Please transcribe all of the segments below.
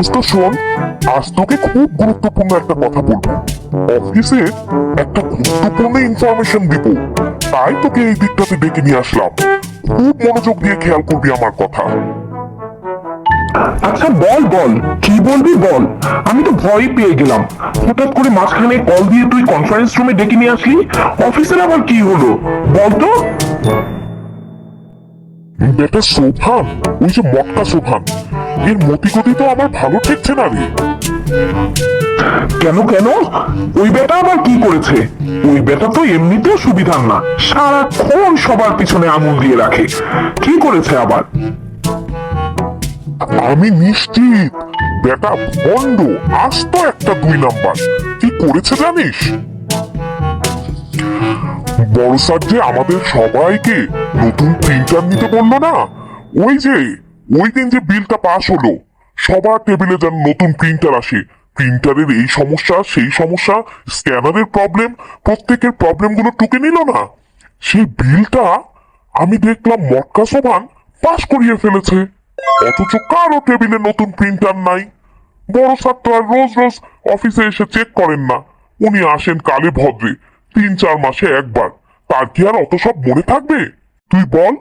দোস্ত শোন আজ তোকে খুব গুরুত্বপূর্ণ একটা কথা বলব। অফিসে একটা গুরুত্বপূর্ণ ইনফরমেশন দিব। তাই তোকে এই দিকটাতে ডেকে নিয়ে আসলাম। খুব মনোযোগ দিয়ে খেয়াল করবি আমার কথা। আচ্ছা বল বল। কি বলবি বল? আমি তো ভয় পেয়ে গেলাম। হঠাৎ করে মাঝখানে কল দিয়ে তুই কনফারেন্স রুমে ডেকে নিয়ে আসলি? অফিসের আবার কি হলো? বল তো। বেটা সোফান ওই যে মটকা সোফান এর মতিগতি তো আমার ভালো ঠেকছে না রে। কেন কেন? ওই বেটা আবার কি করেছে? ওই বেটা তো এমনিতেও সুবিধার না। সারাক্ষণ সবার পিছনে আঙুল দিয়ে রাখে। কি করেছে আবার? আমি নিশ্চিত বেটা ভণ্ড আস্ত একটা দুই নাম্বার। কি করেছে জানিস? বড় স্যার যে আমাদের সবাইকে নতুন প্রিন্টার নিতে বলল না? ওই যে ওই দিন যে বিলটা পাস হলো, সবার টেবিলে যেন নতুন প্রিন্টার আসে। প্রিন্টারের এই সমস্যা, সেই সমস্যা স্ক্যানারের প্রবলেম প্রত্যেকের প্রবলেমগুলো টুকে নিল না। সেই বিলটা আমি দেখলাম মটকা সোভান পাশ করিয়ে ফেলেছে। অথচ কারও টেবিলে নতুন প্রিন্টার নাই। বড় তো আর রোজ রোজ অফিসে এসে চেক করেন না। উনি আসেন কালে ভদ্রে তিন চার মাসে একবার। তার কি আর অত সব মনে থাকবে? তুই বল।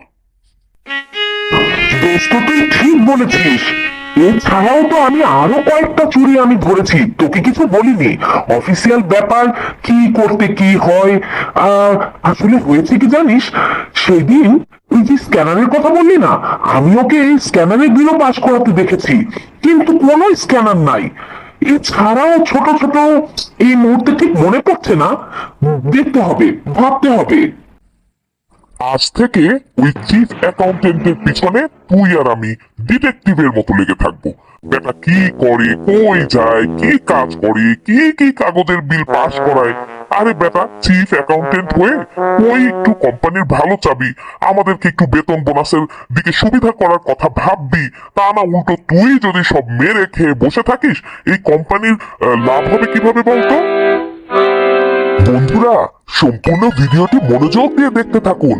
দোস্ত ঠিক বলেছিস। এছাড়াও তো আমি আরও কয়েকটা চুরি আমি ধরেছি। তোকে কিছু বলিনি। অফিসিয়াল ব্যাপার, কি করতে কি হয় আসলে হয়েছে কি জানিস? সেদিন তুই যে স্ক্যানারের কথা বললি না, আমি ওকে স্ক্যানারের বিলও পাস করাতে দেখেছি। কিন্তু কোনো স্ক্যানার নাই। এছাড়াও ছোট ছোট এই মুহূর্তে ঠিক মনে পড়ছে না। দেখতে হবে, ভাবতে হবে। আজ থেকে ওই চিফ অ্যাকাউন্টেন্টের পিছনে তুই আর আমি ডিটেকটিভের মতো লেগে থাকব। বেটা কি করে, কই যায়, কি কাজ করে, কি কি কাগজের বিল পাস করায়? আরে বেটা চিফ অ্যাকাউন্টেন্ট হয়ে ওই একটু কোম্পানির ভালো চাবি, আমাদেরকে একটু বেতন বোনাসের দিকে সুবিধা করার কথা ভাববি, তা না উল্টো তুই যদি সব মেরে খেয়ে বসে থাকিস, এই কোম্পানির লাভ হবে কীভাবে বলতো? বন্ধুরা সম্পূর্ণ ভিডিওটি মনোযোগ দিয়ে দেখতে থাকুন।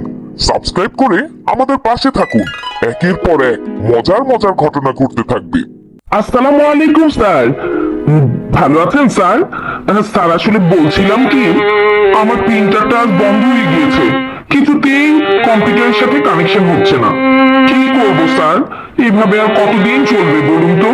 সাবস্ক্রাইব করে আমাদের পাশে থাকুন। একের পর এক মজার মজার ঘটনা ঘটতে থাকবে। আসসালামু আলাইকুম স্যার। ভালো আছেন স্যার? স্যার আসলে বলছিলাম কি আমার প্রিন্টারটা আজ বন্ধ হয়ে গিয়েছে। কিছুতেই কম্পিউটারের সাথে কানেকশন হচ্ছে না। কি করব স্যার? এভাবে আর কতদিন চলবে বলুন তো?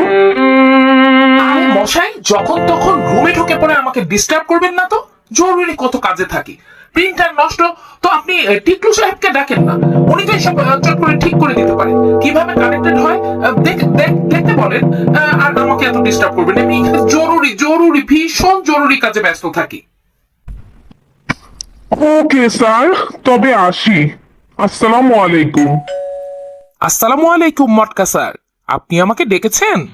মশাই যখন তখন রুমে ঢুকে পড়ে আমাকে ডিস্টার্ব করবেন না তো? জরুরি কত কাজে থাকি। প্রিন্টার নষ্ট তো আপনি টিকলু সাহেবকে ডাকেন না। উনি তো এসব চট করে ঠিক করে দিতে পারেন। কীভাবে কানেক্টেড হয়? দেখ- দেখ- দেখতে বলেন আর আমাকে এত ডিস্টার্ব করবেন আমি জরুরি জরুরি ভীষণ জরুরি কাজে ব্যস্ত থাকি। ওকে স্যার তবে আসি। আসসালামু আলাইকুম। আসসালামু আলাইকুম মটকা স্যার। আপনি আমাকে ডেকেছেন?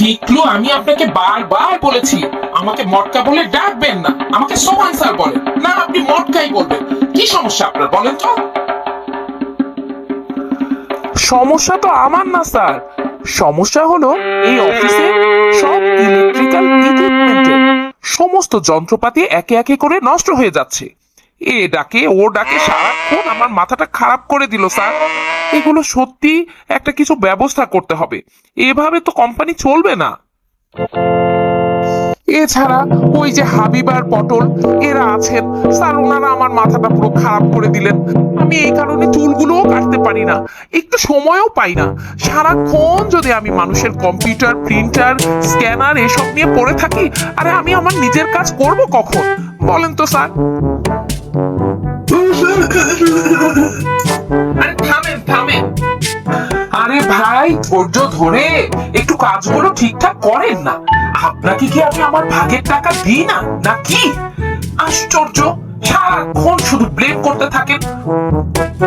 টিকলু আমি আপনাকে বারবার বলেছি? আমাকে মটকা বলে ডাকবেন না। আমাকে সোহান স্যার বলেন না, আপনি মটকাই বলবেন। কি সমস্যা আপনার, বলেন তো। সমস্যা তো আমার না, স্যার। সমস্যা হলো এই অফিসে সব ইলেকট্রিক্যাল ইকুইপমেন্টের সমস্ত যন্ত্রপাতি একে একে করে নষ্ট হয়ে যাচ্ছে। এ ডাকে, ও ডাকে, সারাক্ষণ আমার মাথাটা খারাপ করে দিল, স্যার। এগুলো সত্যি একটা কিছু ব্যবস্থা করতে হবে। এভাবে তো কোম্পানি চলবে না। এছাড়া ওই যে হাবিবার পটল, এরা আছেন। স্যার, ওনারা আমার মাথাটা পুরো খারাপ করে দিলেন। আমি এই কারণে চুলগুলোও কাটতে পারি না। একটু সময়ও পাই না। সারাক্ষণ যদি আমি মানুষের কম্পিউটার, প্রিন্টার, স্ক্যানার, এসব নিয়ে পড়ে থাকি, আরে আমি আমার নিজের কাজ করব কখন? বলেন তো, স্যার। আরে ভাই, ধৈর্য ধরে। একটু কাজগুলো ঠিকঠাক করেন না। আপনাকে কি আমি আমার ভাগের টাকা দিই না? নাকি? আশ্চর্য। সারাক্ষণ শুধু ব্লেম করতে থাকেন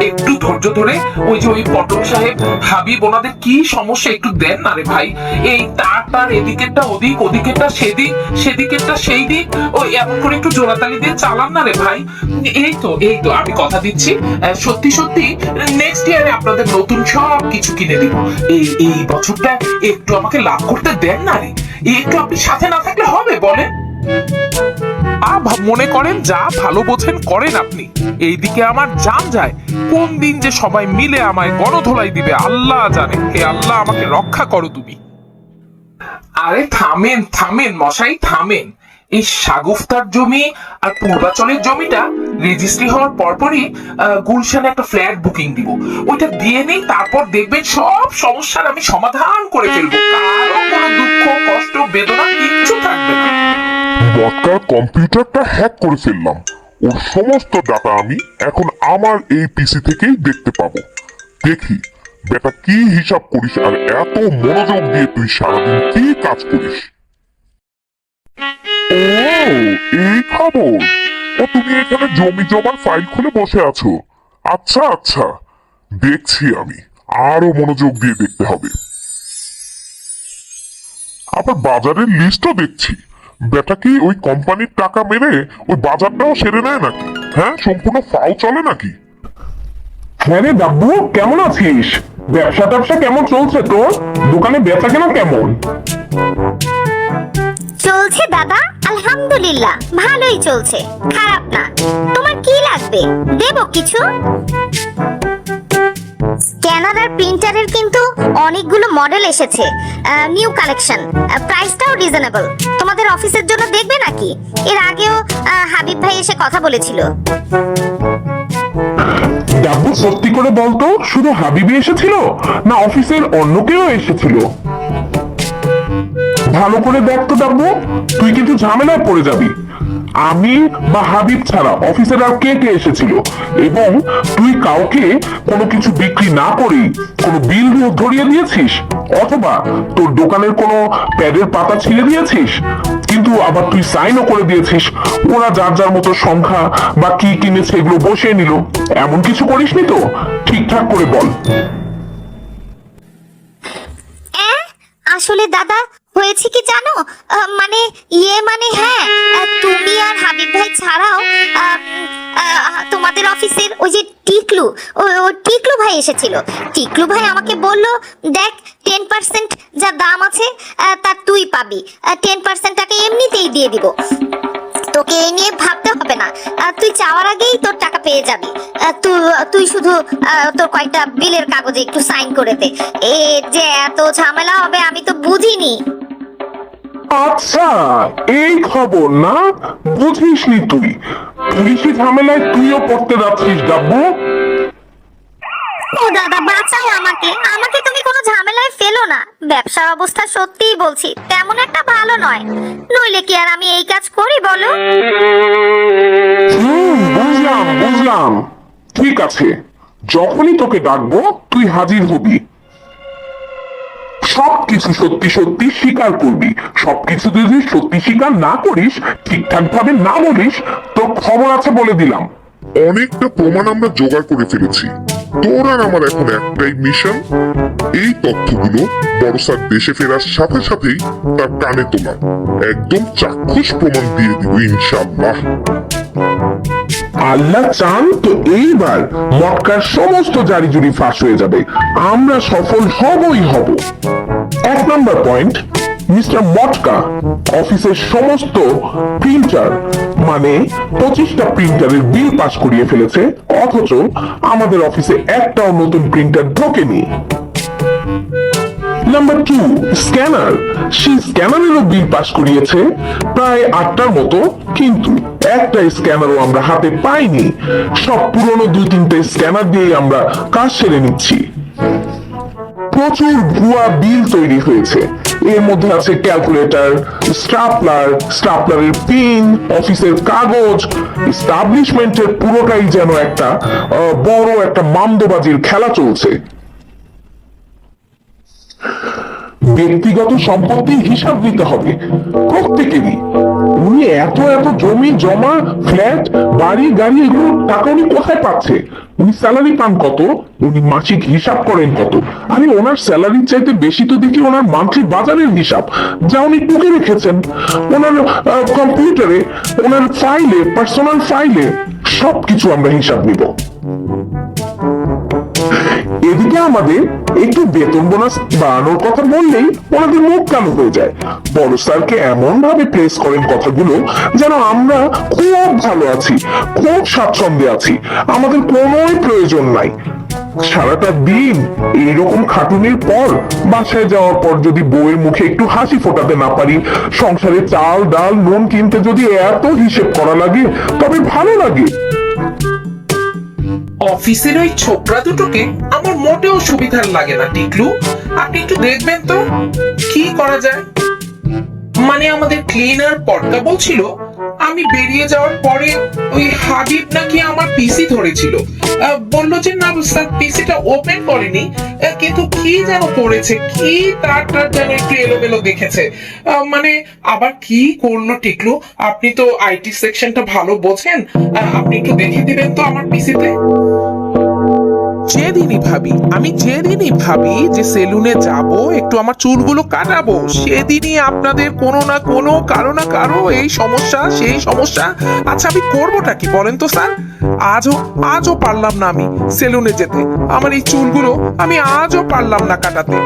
একটু ধৈর্য ধরে, ওই যে ওই পটল সাহেব হাবিব ওনাদের কি সমস্যা একটু দেন না রে ভাই। এই তার তার এদিকেরটা ওদিক, ওদিকেরটা সেদিক, সেদিকেরটা সেই দিক ওই এমন করে একটু জোড়াতালি দিয়ে চালান না রে ভাই। এই তো এই তো, আমি কথা দিচ্ছি। সত্যি সত্যি নেক্সট ইয়ারে আপনাদের নতুন সব কিছু কিনে দিব। এই এই বছরটা একটু আমাকে লাভ করতে দেন না রে। একটু আপনি সাথে না থাকলে হবে বলে মনে করেন, যা ভালো বোঝেন করেন আপনি। এইদিকে আমার জান যায়, কোন দিন যে সবাই মিলে আমায় গণধোলাই দিবে, আল্লাহ জানে। হে আল্লাহ, আমাকে রক্ষা করো তুমি। আরে থামেন থামেন, মশাই, থামেন। এই সাগুফতার জমি আর পূর্বাচলের জমিটা রেজিস্ট্রি হওয়ার পরপরই গুলশানে একটা ফ্ল্যাট বুকিং দিব। ওইটা দিয়ে নেই তারপর দেখবেন সব সমস্যার আমি সমাধান করে ফেলব। কারও কোনো দুঃখ, কষ্ট, বেদনা কিচ্ছু থাকবে না। মটকার কম্পিউটারটা হ্যাক করে ফেললাম। ওর সমস্ত ডাটা আমি এখন আমার এই পিসি থেকেই দেখতে পাবো। দেখি, বেটা, কি হিসাব করিস আর এত মনোযোগ দিয়ে তুই সারাদিন কি কাজ করিস? ও, এই খবর। ও, তুমি এখানে জমি জমার ফাইল খুলে বসে আছো। আচ্ছা আচ্ছা। দেখছি আমি, আরও মনোযোগ দিয়ে দেখতে হবে। আবার বাজারের লিস্টও দেখছি। বেটা কি ওই কোম্পানির টাকা মেরে ওই বাজারটাও সেরে নেয় নাকি? হ্যাঁ সম্পূর্ণ ফাও চলে নাকি? হ্যাঁ রে ডাব্বু কেমন আছিস? ব্যবসা ট্যাবসা কেমন চলছে তোর? দোকানে বেচা কেনা কেমন? চলছে দাদা আলহামদুলিল্লাহ ভালোই চলছে খারাপ না। তোমার কি লাগবে? দেব কিছু? স্ক্যানার আর প্রিন্টারের কিন্তু অনেকগুলো মডেল এসেছে নিউ কালেকশন। প্রাইসটাও রিজনেবল। তোমাদের অফিসের জন্য দেখবে নাকি? এর আগেও হাবিব ভাই এসে কথা বলেছিল। ডাব্বু, সত্যি করে বলতো, শুধু হাবিবি এসেছিল? না অফিসের অন্য কেউ এসেছিল? ভালো করে দেখ তো তুই কিন্তু ঝামেলায় পড়ে যাবি। আমি বা হাবিব ছাড়া অফিসের আর কে কে এসেছিল? এবং তুই কাউকে কোনো কিছু বিক্রি না করেই কোনো বিল ধরিয়ে দিয়েছিস? অথবা তোর দোকানের কোনো প্যাডের পাতা ছিঁড়ে দিয়েছিস? কিন্তু আবার তুই সাইনও করে দিয়েছিস। ওরা যার যার মতো সংখ্যা বা কি কিনেছে এগুলো বসিয়ে নিল। এমন কিছু করিসনি তো? ঠিকঠাক করে বল। আসলে দাদা, হয়েছে কি জানো? মানে ইয়ে মানে হ্যাঁ আহ, তোমাদের অফিসের ওই যে টিকলু ও টিকলু ভাই এসেছিল। টিকলু ভাই আমাকে বলল দেখ টেন পার্সেন্ট যা দাম আছে তা তুই পাবি। টেন পার্সেন্ট টাকা এমনিতেই দিয়ে দিব। তোকে এই নিয়ে ভাবতে হবে না। তুই চাওয়ার আগেই তোর টাকা পেয়ে যাবি। আহ, তুই শুধু তোর কয়েকটা বিলের কাগজে একটু সাইন করে দে। এ যে এত ঝামেলা হবে আমি তো বুঝিনি। আচ্ছা এই খবর না? বুঝিসনি তুই। পুলিশি ঝামেলায় তুইও পড়তে যাচ্ছিস ডাব্বু। ও দাদা বাঁচাও আমাকে। আমাকে তুমি কোনো ঝামেলায় ফেলো না। ব্যবসার অবস্থা সত্যিই বলছি তেমন একটা ভালো নয়। নইলে কি আর আমি এই কাজ করি বলো? বুঝলাম বুঝলাম। ঠিক আছে যখনই তোকে ডাকবো তুই হাজির হবি। সবকিছু সত্যি সত্যি স্বীকার করবি। সবকিছু যদি সত্যি স্বীকার না করিস ঠিকঠাক ভাবে না বলিস তোর খবর আছে বলে দিলাম। অনেকটা প্রমাণ আমরা জোগাড় করে ফেলেছি। তোর আর আমার এখন একটাই মিশন, এই তথ্যগুলো বড় স্যার দেশে ফেরার সাথে সাথেই তার কানে তোলা। একদম চাক্ষুষ প্রমাণ দিয়ে দিব ইনশাল্লাহ আল্লাহ চান তো এইবার মক্কার সমস্ত জারি জুরি ফাঁস হয়ে যাবে। আমরা সফল হবই হব। এক নম্বর পয়েন্ট, মিস্টার মটকা অফিসের সমস্ত প্রিন্টার মানে পঁচিশটা প্রিন্টারের বিল পাস করিয়ে ফেলেছে, অথচ আমাদের অফিসে একটাও নতুন প্রিন্টার ঢোকেনি। নাম্বার টু স্ক্যানার সেই স্ক্যানারেরও বিল পাস করিয়েছে প্রায় আটটার মতো, কিন্তু একটা স্ক্যানারও আমরা হাতে পাইনি। সব পুরনো দুই তিনটে স্ক্যানার দিয়ে আমরা কাজ সেরে নিচ্ছি। প্রচুর ভুয়া বিল তৈরি হয়েছে। এর মধ্যে আছে ক্যালকুলেটর স্টাপলার স্টাপলারের পিন অফিসের কাগজ এস্টাবলিশমেন্টের পুরোটাই যেন একটা বড় একটা মামদোবাজির খেলা চলছে। ব্যক্তিগত সম্পত্তির হিসাব দিতে হবে। প্রত্যেকেরই। উনি এত এত জমি, জমা, ফ্ল্যাট, বাড়ি, গাড়ি, এগুলো টাকা উনি কোথায় পাচ্ছে? উনি স্যালারি পান কত? উনি মাসিক হিসাব করেন কত? আরে ওনার স্যালারির চাইতে বেশি তো দেখি ওনার মান্থলি বাজারের হিসাব, যা উনি টুকে রেখেছেন। ওনার কম্পিউটারে ওনার ফাইলে পার্সোনাল ফাইলে সবকিছু আমরা হিসাব নিব। এদিকে আমাদের একটু বেতন বোনাস বাড়ানোর কথা বললেই ওনাদের মুখ কালো হয়ে যায়। বড় স্যারকে এমন ভাবে প্রেস করেন কথাগুলো যেন আমরা খুব ভালো আছি, খুব স্বাচ্ছন্দ্যে আছি। আমাদের কোনোই প্রয়োজন নাই। সারাটা দিন এইরকম খাটুনির পর বাসায় যাওয়ার পর যদি বউয়ের মুখে একটু হাসি ফোটাতে না পারি, সংসারে চাল, ডাল, নুন কিনতে যদি এত হিসেব করা লাগে, তবে ভালো লাগে। অফিসের ওই ছোকরা দুটোকে মোটেও সুবিধার লাগে না, টিকলু। আপনি একটু দেখবেন তো, কি করা যায়। মানে আমাদের ক্লিনার পর্দা বলছিল, আমি বেরিয়ে যাওয়ার পরে ওই হাবিব নাকি আমার পিসি ধরেছিল। বলল যে, না স্যার পিসিটা ওপেন করেনি। কিন্তু কি যেন করেছে, কি তার তার যেন একটু এলোমেলো দেখেছে। মানে আবার কি করল টিকলু? আপনি তো আইটি সেকশনটা ভালো বোঝেন। আপনি একটু দেখে দিবেন তো আমার পিসিতে যেদিনই ভাবি, আমি যেদিনই ভাবি যে সেলুনে যাব, একটু আমার চুলগুলো কাটাবো। সেদিনই আপনাদের কোনো না কোনো, কারও না কারও এই সমস্যা, সেই সমস্যা। আচ্ছা আমি করবোটা কি বলেন তো, স্যার? আজও আজও পারলাম না আমি সেলুনে যেতে। আমার এই চুলগুলো আমি আজও পারলাম না কাটাতে।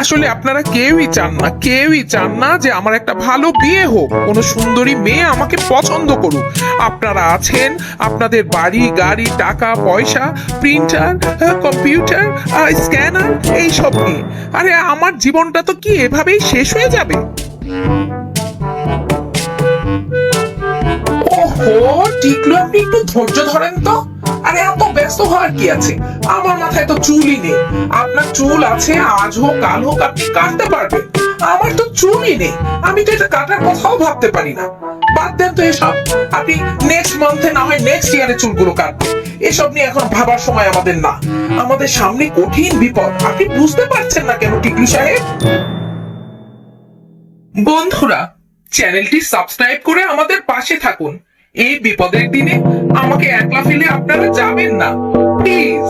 আসলে আপনারা কেউই চান না, কেউই চান না যে আমার একটা ভালো বিয়ে হোক। কোনো সুন্দরী মেয়ে আমাকে পছন্দ করুক। আপনারা আছেন, আপনাদের বাড়ি, গাড়ি, টাকা, পয়সা, প্রিন্টার কম্পিউটার স্ক্যানার, এইসব নিয়ে। আরে, আমার জীবনটা তো কি এভাবেই শেষ হয়ে যাবে? ওহো, টিকলো আপনি একটু ধৈর্য ধরেন তো। আরে এত ব্যস্ত হওয়ার কি আছে? আমার মাথায় তো চুলই নেই। আপনার চুল আছে, আজ হোক, কাল হোক, আপনি কাটতে পারবেন। আমার তো চুলই নেই। আমি তো এটা কাটার কথাও ভাবতে পারি না। বাদ দেন তো এসব। আপনি নেক্সট মান্থে না হয় নেক্সট ইয়ারে চুলগুলো কাটবেন। এসব নিয়ে এখন ভাবার সময় আমাদের না। আমাদের সামনে কঠিন বিপদ। আপনি বুঝতে পারছেন না কেন, টিকলু সাহেব? বন্ধুরা, চ্যানেলটি সাবস্ক্রাইব করে আমাদের পাশে থাকুন। এই বিপদের দিনে আমাকে একলা ফেলে আপনারা যাবেন না। প্লিজ